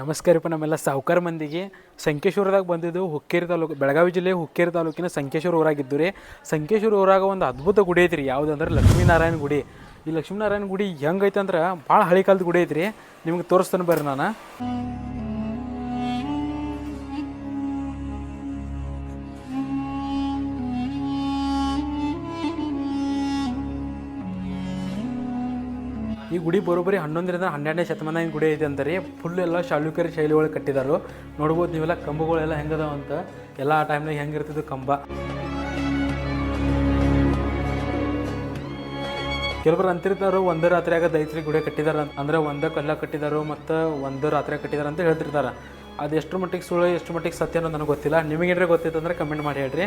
ನಮಸ್ಕಾರಪ್ಪ ನಮ್ಮೆಲ್ಲ ಸಾವುಕಾರ ಮಂದಿಗೆ. ಸಂಕೇಶ್ವರದಾಗ ಬಂದಿದ್ದು ಹುಕ್ಕೇರಿ ತಾಲೂಕು, ಬೆಳಗಾವಿ ಜಿಲ್ಲೆ ಹುಕ್ಕೇರಿ ತಾಲೂಕಿನ ಸಂಕೇಶ್ವರ ಊರಾಗಿದ್ದು ರೀ. ಸಂಕೇಶ್ವರ ಊರಾಗ ಒಂದು ಅದ್ಭುತ ಗುಡಿ ಐತ್ರಿ, ಯಾವುದಂದ್ರೆ ಲಕ್ಷ್ಮೀನಾರಾಯಣ ಗುಡಿ. ಈ ಲಕ್ಷ್ಮೀನಾರಾಯಣ ಗುಡಿ ಹೆಂಗೈತೆ ಅಂದ್ರೆ ಭಾಳ ಹಳೆ ಕಾಲದ ಗುಡಿ ಐತ್ರಿ. ನಿಮ್ಗೆ ತೋರಿಸ್ತಾನೆ ಬರ್ರಿ ನಾನು. ಈ ಗುಡಿ ಬರೋಬ್ಬರಿ ಹನ್ನೊಂದರಿಂದ ಹನ್ನೆರಡನೇ ಶತಮಾನ ಗುಡಿ ಐತೆ ಅಂತಾರೆ ಫುಲ್ ಎಲ್ಲ ಶಾಲುಕ್ಯರ ಶೈಲಿ ಒಳಗೆ ಕಟ್ಟಿದಾರು. ನೋಡ್ಬೋದು ನೀವೆಲ್ಲ ಕಂಬಗಳೆಲ್ಲ ಹೆಂಗದಾವ ಅಂತ. ಎಲ್ಲ ಆ ಟೈಮ್ನಾಗ ಹೆಂಗಿರ್ತಿದ್ದು ಕಂಬ. ಕೆಲವರು ಅಂತಿರ್ತಾರೋ, ಒಂದು ರಾತ್ರಿಯಾಗ ದೈತ್ರಿ ಗುಡಿ ಕಟ್ಟಿದಾರ. ಅಂದ್ರೆ ಒಂದ ಕಲ್ಲ ಕಟ್ಟಿದಾರೋ ಮತ್ತು ಒಂದು ರಾತ್ರಿ ಕಟ್ಟಿದಾರ ಅಂತ ಹೇಳ್ತಿರ್ತಾರೆ. ಅದು ಎಷ್ಟು ಮಟ್ಟಿಗೆ ಸುಳ್ಳು, ಎಷ್ಟು ಮಟ್ಟಿಗೆ ಸತ್ಯ ಅನ್ನೋದು ನನಗೆ ಗೊತ್ತಿಲ್ಲ. ನಿಮಗೇನ್ರಿ ಗೊತ್ತಿತ್ತು ಅಂದ್ರೆ ಕಮೆಂಟ್ ಮಾಡಿ ಹೇಳ್ರಿ.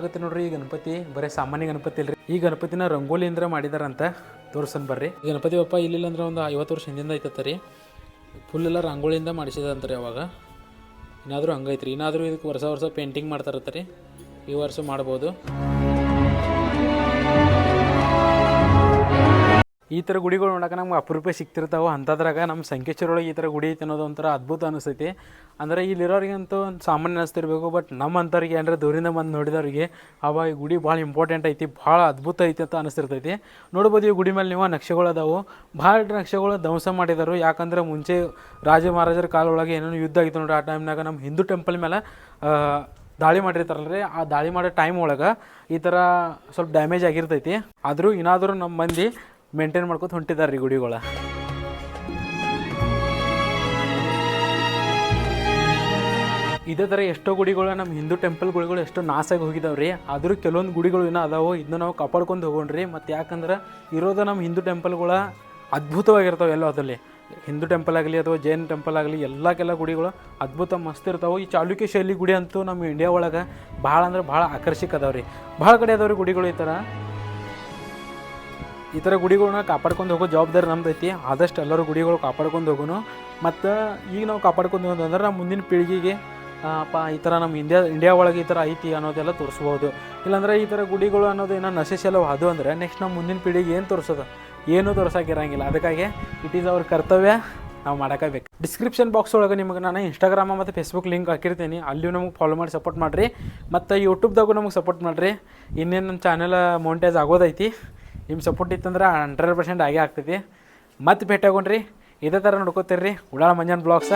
ನೋಡಕತ್ತಿ ನೋಡ್ರಿ, ಈ ಗಣಪತಿ, ಬರೀ ಸಾಮಾನ್ಯ ಗಣಪತಿ ಇಲ್ರಿ ಈ ಗಣಪತಿನ ರಂಗೋಲಿಯಿಂದ ಮಾಡಿದಾರಂತ ತೋರ್ಸನ್ ಬರ್ರಿ. ಗಣಪತಿ ಬಪ್ಪ ಇಲ್ಲಿಲ್ಲ ಅಂದ್ರೆ ಒಂದು ಐವತ್ತು ವರ್ಷ ಹಿಂದಿಂದ ಐತತ್ತರಿ ಫುಲ್ ಎಲ್ಲ ರಂಗೋಲಿಯಿಂದ ಮಾಡಿಸಿದಂತ್ರಿ ಅವಾಗ. ಏನಾದರೂ ಹಂಗೈತ್ರಿ. ಏನಾದರೂ ಇದಕ್ಕೆ ವರ್ಷ ವರ್ಷ ಪೇಂಟಿಂಗ್ ಮಾಡ್ತಾರತ್ತ ರೀ ಈ ವರ್ಷ ಮಾಡ್ಬೋದು. ಈ ಥರ ಗುಡಿಗಳು ನೋಡಕ್ಕೆ ನಮ್ಗೆ ಅಪರೂಪ ಸಿಗ್ತಿರ್ತಾವೆ ಅಂಥದ್ರಾಗ ನಮ್ಮ ಸಂಕೇಶ್ವರೊಳಗೆ ಈ ಥರ ಗುಡಿ ಐತೆ ಅನ್ನೋದು ಒಂಥರ ಅದ್ಭುತ ಅನಿಸ್ತೈತಿ ಅಂದರೆ ಇಲ್ಲಿರೋರಿಗಂತೂ ಒಂದು ಸಾಮಾನ್ಯ ಅನಿಸ್ತಿರ್ಬೇಕು ಬಟ್ ನಮ್ಮ ಅಂಥವ್ರಿಗೆ ಏನಾರ ದೂರಿಂದ ಬಂದು ನೋಡಿದವ್ರಿಗೆ ಅವ ಈ ಗುಡಿ ಭಾಳ ಇಂಪಾರ್ಟೆಂಟ್ ಐತಿ, ಭಾಳ ಅದ್ಭುತ ಐತಿ ಅಂತ ಅನಿಸ್ತಿರ್ತೈತಿ. ನೋಡ್ಬೋದು ಈ ಗುಡಿ ಮೇಲೆ ನೀವು ನಕ್ಷೆಗಳು ಅದಾವು. ಭಾಳ ನಕ್ಷೆಗಳು ಧ್ವಂಸ ಮಾಡಿದರು. ಯಾಕಂದ್ರೆ ಮುಂಚೆ ರಾಜ ಮಹಾರಾಜರ ಕಾಲೊಳಗೆ ಏನೇನು ಯುದ್ಧ ಆಗಿತ್ತು ನೋಡ್ರಿ, ಆ ಟೈಮ್ನಾಗ ನಮ್ಮ ಹಿಂದೂ ಟೆಂಪಲ್ ಮೇಲೆ ದಾಳಿ ಮಾಡಿರ್ತಾರಲ್ಲ ರೀ, ಆ ದಾಳಿ ಮಾಡೋ ಟೈಮ್ ಒಳಗೆ ಈ ಥರ ಸ್ವಲ್ಪ ಡ್ಯಾಮೇಜ್ ಆಗಿರ್ತೈತಿ. ಆದರೂ ಏನಾದರೂ ನಮ್ಮ ಮಂದಿ ಮೇಂಟೈನ್ ಮಾಡ್ಕೊತ ಹೊಂಟಿದ್ದಾರೆ ರೀ ಗುಡಿಗಳ. ಇದೇ ಥರ ಎಷ್ಟೋ ಗುಡಿಗಳು, ನಮ್ಮ ಹಿಂದೂ ಟೆಂಪಲ್ ಗುಡಿಗಳು ಎಷ್ಟೋ ನಾಸಾಗಿ ಹೋಗಿದಾವೆ ರೀ ಆದರೂ ಕೆಲವೊಂದು ಗುಡಿಗಳು ಇನ್ನೂ ಅದಾವೋ ಇದನ್ನ ನಾವು ಕಾಪಾಡ್ಕೊಂಡು ಹೋಗೋಣ್ರಿ. ಮತ್ತು ಯಾಕಂದ್ರೆ ಇರೋದು ನಮ್ಮ ಹಿಂದೂ ಟೆಂಪಲ್ಗಳ ಅದ್ಭುತವಾಗಿರ್ತಾವೆ ಎಲ್ಲೋ ಅದರಲ್ಲಿ. ಹಿಂದೂ ಟೆಂಪಲ್ ಆಗಲಿ ಅಥವಾ ಜೈನ್ ಟೆಂಪಲ್ ಆಗಲಿ, ಎಲ್ಲಕ್ಕೆಲ್ಲ ಗುಡಿಗಳು ಅದ್ಭುತ, ಮಸ್ತ್ ಇರ್ತಾವೆ. ಈ ಚಾಲುಕ್ಯ ಶೈಲಿ ಗುಡಿ ಅಂತೂ ನಮ್ಮ ಇಂಡಿಯಾ ಒಳಗೆ ಭಾಳ ಅಂದ್ರೆ ಭಾಳ ಆಕರ್ಷಕ ಅದಾವೆ ರೀ ಭಾಳ ಕಡೆ ಅದಾವೆ ರೀ ಗುಡಿಗಳು ಈ ಥರ. ಈ ಥರ ಗುಡಿಗಳನ್ನ ಕಾಪಾಡ್ಕೊಂಡು ಹೋಗೋ ಜವಾಬ್ದಾರಿ ನಮ್ದು ಐತಿ ಆದಷ್ಟು ಎಲ್ಲರೂ ಗುಡಿಗಳು ಕಾಪಾಡ್ಕೊಂಡು ಹೋಗೋನು. ಮತ್ತು ಈಗ ನಾವು ಕಾಪಾಡ್ಕೊಂಡು ಹೋಗೋದಂದ್ರೆ ನಮ್ಮ ಮುಂದಿನ ಪೀಳಿಗೆಗೆ ಅಪ್ಪ ಈ ಥರ ನಮ್ಮ ಇಂಡಿಯಾ ಇಂಡಿಯಾ ಒಳಗೆ ಈ ಥರ ಐತಿ ಅನ್ನೋದೆಲ್ಲ ತೋರಿಸ್ಬೋದು. ಇಲ್ಲಾಂದ್ರೆ ಈ ಥರ ಗುಡಿಗಳು ಅನ್ನೋದು ಏನೋ ನಶಿಸಲ್ಲ ಅದು ಅಂದರೆ ನೆಕ್ಸ್ಟ್ ನಮ್ಮ ಮುಂದಿನ ಪೀಳಿಗೆ ಏನು ತೋರಿಸೋದು? ಏನೂ ತೋರ್ಸೋಕ್ಕಿರಂಗಿಲ್ಲ ಅದಕ್ಕಾಗಿ ಇಟ್ ಈಸ್ ಅವ್ರ ಕರ್ತವ್ಯ. ನಾವು ಮಾಡೋಕ್ಕಾಗಬೇಕು ಡಿಸ್ಕ್ರಿಪ್ಷನ್ ಬಾಕ್ಸ್ ಒಳಗೆ ನಿಮಗೆ ನಾನು ಇನ್ಸ್ಟಾಗ್ರಾಮ ಮತ್ತು ಫೇಸ್ಬುಕ್ ಲಿಂಕ್ ಹಾಕಿರ್ತೀನಿ. ಅಲ್ಲಿಯೂ ನಮಗೆ ಫಾಲೋ ಮಾಡಿ ಸಪೋರ್ಟ್ ಮಾಡಿರಿ. ಮತ್ತು ಯೂಟ್ಯೂಬ್ದಾಗೂ ನಮಗೆ ಸಪೋರ್ಟ್ ಮಾಡಿರಿ. ಇನ್ನೇನು ನಮ್ಮ ಚಾನೆಲ್ ಮೋಂಟೇಜ್ ಆಗೋದೈತಿ. ನಿಮ್ಮ ಸಪೋರ್ಟ್ ಇತ್ತಂದ್ರೆ ಹಂಡ್ರೆಡ್ ಪರ್ಸೆಂಟ್ ಆಗೇ ಆಗ್ತೈತಿ. ಮತ್ತೆ ಭೇಟಿ ಆಗೋಣ್ರಿ ಇದೇ ಥರ ನೋಡ್ಕೋತೀರಿ ಉಡಾಳ ಮಂಜನ್ ಬ್ಲಾಗ್ಸ